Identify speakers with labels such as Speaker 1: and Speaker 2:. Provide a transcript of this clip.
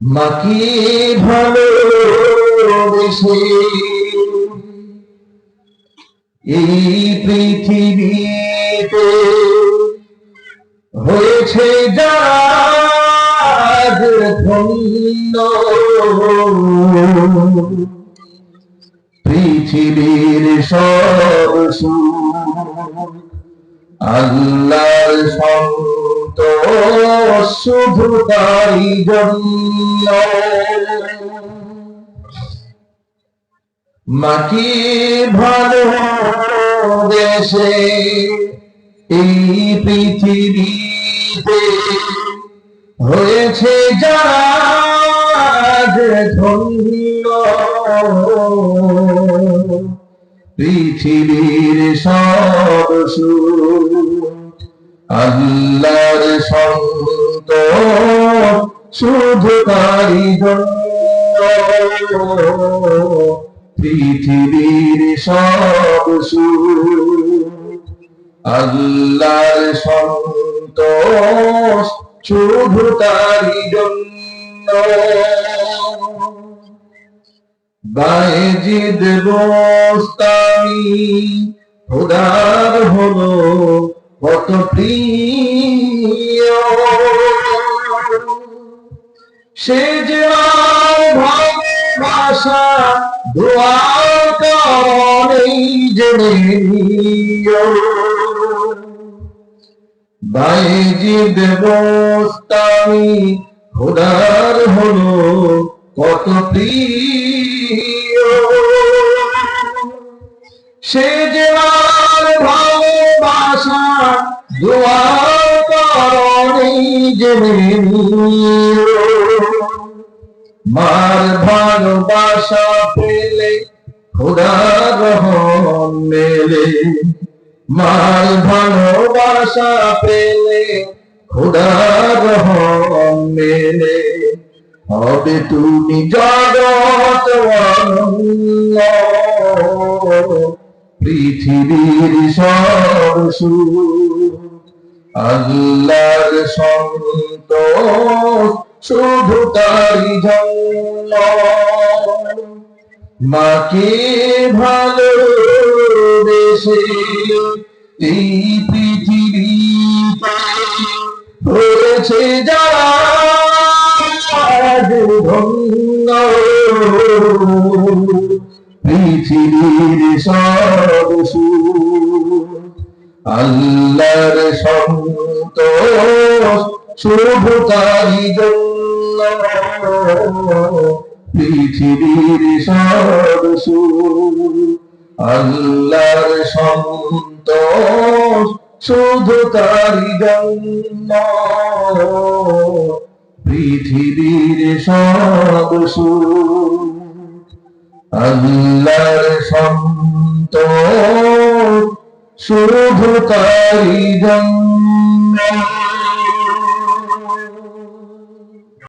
Speaker 1: মাকে ভালো বেশে এই পৃথিবীতে হয়েছে পৃথিবীর সব আল্লাহর সন্তোষ শুধু তারি জন্য। মাকে ভালো দেশে এই পৃথিবীতে হয়েছে যারা ধন্য। পৃথিবীর সব আল্লাহর সন্ত শুধু তারি পৃথিবীর সব আল্লাহর সন্তোষ শুধু তারি জন্য। বাইজিদ গোস্তামি খোদার হলো কত প্রিয় সে যে ভালোবাসা দোয়া করেই জেনে। বাইজিদ গোস্তামি খোদার হলো কত প্রিয় সে যে ভালোবাসা দোয়া করণি জেনে নিও। মার ভালোবাসা পেলে খোদার মেলে। মার ভালোবাসা পেলে খোদার মেলে। হবে তুমি জগৎ পৃথিবীর সব সুখ আল্লাহর সন্তোষ শুধু তারি জন্য মাকে ভালো দেশে এই পৃথিবীতে হয়েছে পৃথিবীর সব আল্লাহর শুভ তারি জন্য পৃথিবীর সব আল্লাহর সন্তোষ শুধু তারি জন্য। পৃথিবীর সব আল্লাহর সন্তোষ শুধু তারি জন্য।